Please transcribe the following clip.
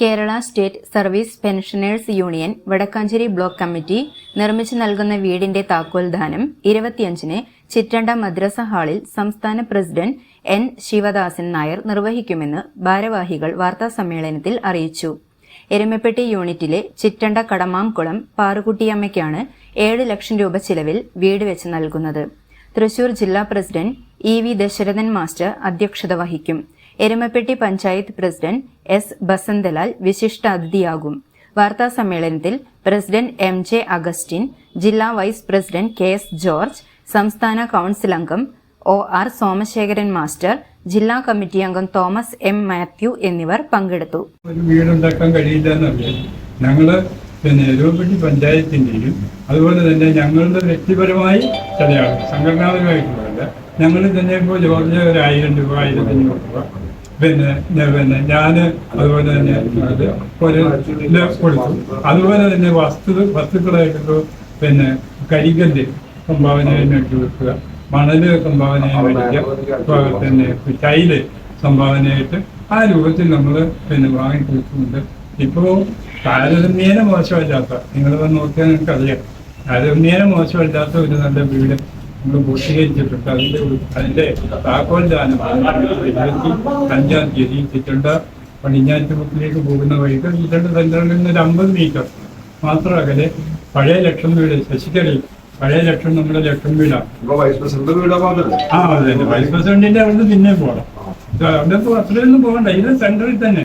Kerala state service pensioners union Vadakkancherry block committee നിർമ്മിച്ചു നൽകുന്ന വീടിന്റെ താക്കോൽദാനം ഇരുപത്തിയഞ്ചിന് ചിറ്റണ്ട മദ്രസ ഹാളിൽ സംസ്ഥാന പ്രസിഡന്റ് എൻ ശിവദാസൻ നായർ നിർവഹിക്കുമെന്ന് ഭാരവാഹികൾ വാർത്താസമ്മേളനത്തിൽ അറിയിച്ചു. എരുമപ്പെട്ടി യൂണിറ്റിലെ ചിറ്റണ്ട കടമാംകുളം പാറുകുട്ടിയമ്മയ്ക്കാണ് ഏഴ് ലക്ഷം രൂപ ചിലവിൽ വീട് വെച്ച് നൽകുന്നത്. തൃശൂർ ജില്ലാ president E V Dasharathan master അധ്യക്ഷത വഹിക്കും. എരുമപ്പെട്ടി പഞ്ചായത്ത് പ്രസിഡന്റ് എസ് ബസന്തലാൽ വിശിഷ്ടാതിഥിയാകും. വാർത്താ സമ്മേളനത്തിൽ പ്രസിഡന്റ് എം ജെ അഗസ്റ്റിൻ ജില്ലാ vice president K S George സംസ്ഥാന കൗൺസിൽ അംഗം ഒ ആർ സോമശേഖരൻ മാസ്റ്റർ ജില്ലാ കമ്മിറ്റി അംഗം തോമസ് എം മാത്യു എന്നിവർ പങ്കെടുത്തു. ഒരു വീടുണ്ടാക്കാൻ കഴിയില്ല ഞങ്ങൾ പിന്നെ എരുവപ്പെട്ടി പഞ്ചായത്തിന്റെയും അതുപോലെ തന്നെ ഞങ്ങളുടെ വ്യക്തിപരമായി ചില സംഘടനാപരമായിട്ടുള്ളതല്ല ഞങ്ങൾ തന്നെ ഇപ്പോൾ ജോർജ് ഒരു ആയിരം രൂപ ആയിരത്തി അഞ്ഞൂറ് രൂപ. പിന്നെ ഞാൻ- പിന്നെ ഞാൻ അതുപോലെ തന്നെ ഒരു കൊടുത്തു. അതുപോലെ തന്നെ വസ്തു വസ്തുക്കളായിട്ടുള്ള പിന്നെ കരികല്ല് സംഭാവനയായിട്ട് വെക്കുക മണൽ സംഭാവനയായി മേടിക്കുക. തന്നെ പിന്നെ ടൈൽ സംഭാവനയായിട്ട് ആ രൂപത്തിൽ നമ്മൾ പിന്നെ വാങ്ങിക്കൊടുക്കുന്നുണ്ട് ഇപ്പോ താരതമ്യേന മോശമല്ലാത്ത നിങ്ങൾ നോക്കിയാൽ നിങ്ങൾക്ക് അറിയാം താരതമ്യേന മോശമല്ലാത്ത ഒരു നല്ല വീട് നമ്മൾ പൂർത്തീകരിച്ചിട്ടുണ്ട് അതിന്റെ ഒരു- അതിന്റെ താക്കോൽ ദാനം ഇരുപത്തി അഞ്ചാം തീയതി ചിറ്റണ്ട പടിഞ്ഞാറ്റുമുക്കിലേക്ക് പോകുന്ന വഴിക്ക് ചിറ്റണ്ട സെന്ററിൽ നിന്ന് ഒരു അമ്പത് മീറ്റർ. മാത്രം അകലെ പഴയ ലക്ഷം വീട് ശശിക്കടി പഴയ ലക്ഷം നമ്മുടെ ലക്ഷം വീടാണ് ആ അതെ വൈസ് പ്രസിഡന്റിന്റെ അവിടെ നിന്ന് പിന്നെ പോകണം അവിടെ അത്രയൊന്നും പോകണ്ട. ഇത് സെന്ററിൽ തന്നെ.